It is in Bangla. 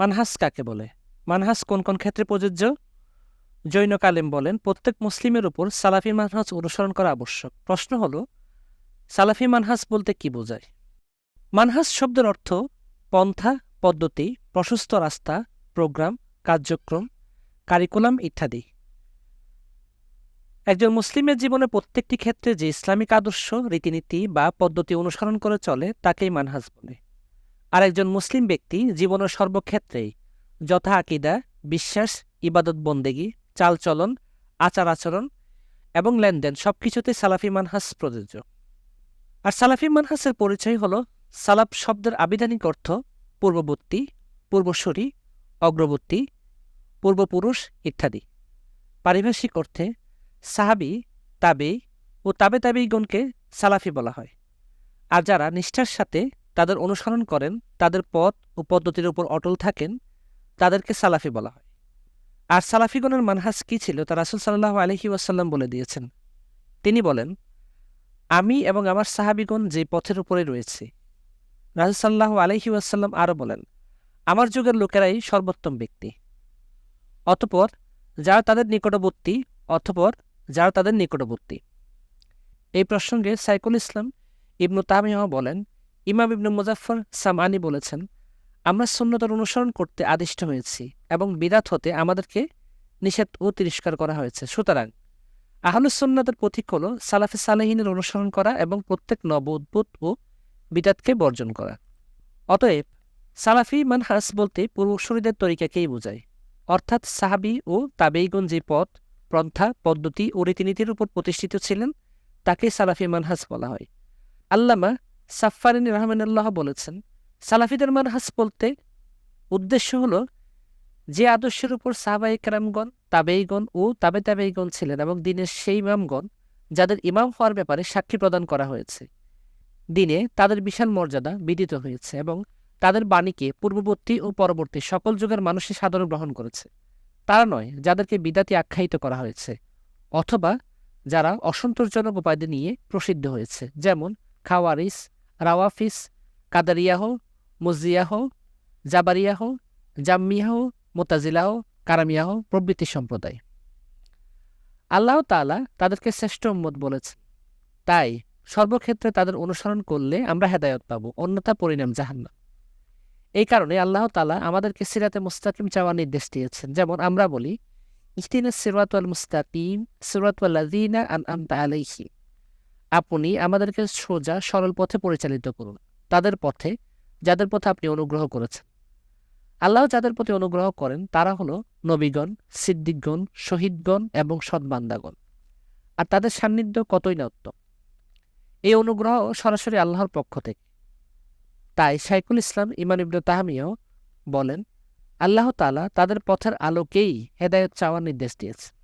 মানহাস কাকে বলে? মানহাস কোন কোন ক্ষেত্রে প্রযোজ্য? জৈন কালেম বলেন, প্রত্যেক মুসলিমের উপর সালাফি মানহাজ অনুসরণ করা আবশ্যক। প্রশ্ন হল, সালাফি মানহাজ বলতে কি বোঝায়? মানহাজ শব্দের অর্থ পন্থা, পদ্ধতি, প্রশস্ত রাস্তা, প্রোগ্রাম, কার্যক্রম, কারিকুলাম ইত্যাদি। একজন মুসলিমের জীবনে প্রত্যেকটি ক্ষেত্রে যে ইসলামিক আদর্শ, রীতিনীতি বা পদ্ধতি অনুসরণ করে চলে, তাকেই মানহাজ বলে। আর একজন মুসলিম ব্যক্তি জীবনের সর্বক্ষেত্রেই যথা আকিদা, বিশ্বাস, ইবাদত বন্দেগী, চালচলন, আচার আচরণ এবং লেনদেন সবকিছুতে সালাফি মানহাস প্রযোজ্য। আর সালাফি মানহাসের পরিচয় হল সালাফ শব্দের আবিধানিক অর্থ পূর্ববর্তী, পূর্বসূরি, অগ্রবর্তী, পূর্বপুরুষ ইত্যাদি। পারিভাষিক অর্থে সাহাবি, তাবেই ও তাবে তাবেইগণকে সালাফি বলা হয়। আর যারা নিষ্ঠার সাথে তাদের অনুসরণ করেন, তাদের পথ ও পদ্ধতির উপর অটল থাকেন, তাদেরকে সালাফি বলা হয়। আর সালাফিগণের মানহাস কি ছিল তা রাসুল সাল্লাহ আলহি ওয়াসাল্লাম বলে দিয়েছেন। তিনি বলেন, আমি এবং আমার সাহাবিগণ যে পথের উপরে রয়েছে। রাসুল সাল্লাহ আলহি ওয়াসাল্লাম আরও বলেন, আমার যুগের লোকেরাই সর্বোত্তম ব্যক্তি। অতপর যারা তাদের নিকটবর্তী, অতপর যারা তাদের নিকটবর্তী। এই প্রসঙ্গে সাইকুল ইসলাম ইবনু তামিয়া বলেন ইমাম ইবনু মুজাফর সামানি বলেছেন, আমরা সুন্নতর অনুসরণ করতে আদিষ্ট হয়েছি এবং বিদাত হতে আমাদেরকে নিষেধ ও তিরস্কার করা হয়েছে। সুতরাং আহলুসন্নাতের পথিক হল সালাফে সালেহিনের অনুসরণ করা এবং প্রত্যেক নব উদ্ভুত ও বিদাতকে বর্জন করা। অতএব সালাফি মানহাস বলতে পূর্বসূরীদের তরিকাকেই বোঝায়। অর্থাৎ সাহাবি ও তাবেইগুন যে পথ, পন্থা, পদ্ধতি ও রীতিনীতির উপর প্রতিষ্ঠিত ছিলেন, তাকে সালাফি মানহাস বলা হয়। আল্লামা সাফারিন রহমানুল্লাহ বলেছেন, সালাফিদের মানহাস বলতে উদ্দেশ্য হল যে আদর্শের উপর সাহাবাই কেরামগণ তাবেইগণ ও তাবে তাবেইগণ ছিলেন এবং দিনের সেই ইমামগণ যাদের ইমাম হওয়ার ব্যাপারে সাক্ষী প্রদান করা হয়েছে। দিনে তাদের বিশাল মর্যাদা বিদিত হয়েছে এবং তাদের বাণীকে পূর্ববর্তী ও পরবর্তী সকল যুগের মানুষের সাদরে গ্রহণ করেছে। তারা নয়, যাদেরকে বিদাতি আখ্যায়িত করা হয়েছে অথবা যারা অসন্তোষজনক উপায় নিয়ে প্রসিদ্ধ হয়েছে, যেমন খাওয়ারিস রাওয়াফিস কাদারিয়াহ মুজিয়াহ জাবারিয়াহ জাম্মিয়াহ মোতাজিলাহ কারামিয়াহ প্রভৃতি সম্প্রদায়। আল্লাহ তালা তাদেরকে শ্রেষ্ঠ উম্মত বলেছেন। তাই সর্বক্ষেত্রে তাদের অনুসরণ করলে আমরা হেদায়ত পাব, অন্যথা পরিণাম জাহান্নাম। এই কারণে আল্লাহ তালা আমাদেরকে সিরাতে মুস্তাকিম চাওয়ার নির্দেশ দিয়েছেন। যেমন আমরা বলি ইহতিনা সিরাতুল মুস্তাকিম, সিরাতুল আন আনআমতা আলাইহি আপনি আমাদেরকে সোজা, সরল পথে পরিচালিত করুন। তাদের পথে, যাদের পথে আপনি অনুগ্রহ করেছেন। আল্লাহ যাদের প্রতি অনুগ্রহ করেন, তারা হলো নবীগণ, সিদ্দিকগণ, শহীদগণ এবং সৎবান্দাগণ। আর তাদের সান্নিধ্য কতই না উত্তম। এই অনুগ্রহ সরাসরি আল্লাহর পক্ষ থেকে। তাই শাইকুল ইসলাম ইমান ইবনু তাহামিয়াও বলেন, আল্লাহ তালা তাদের পথের আলোকেই হেদায়ত চাওয়ার নির্দেশ দিয়েছে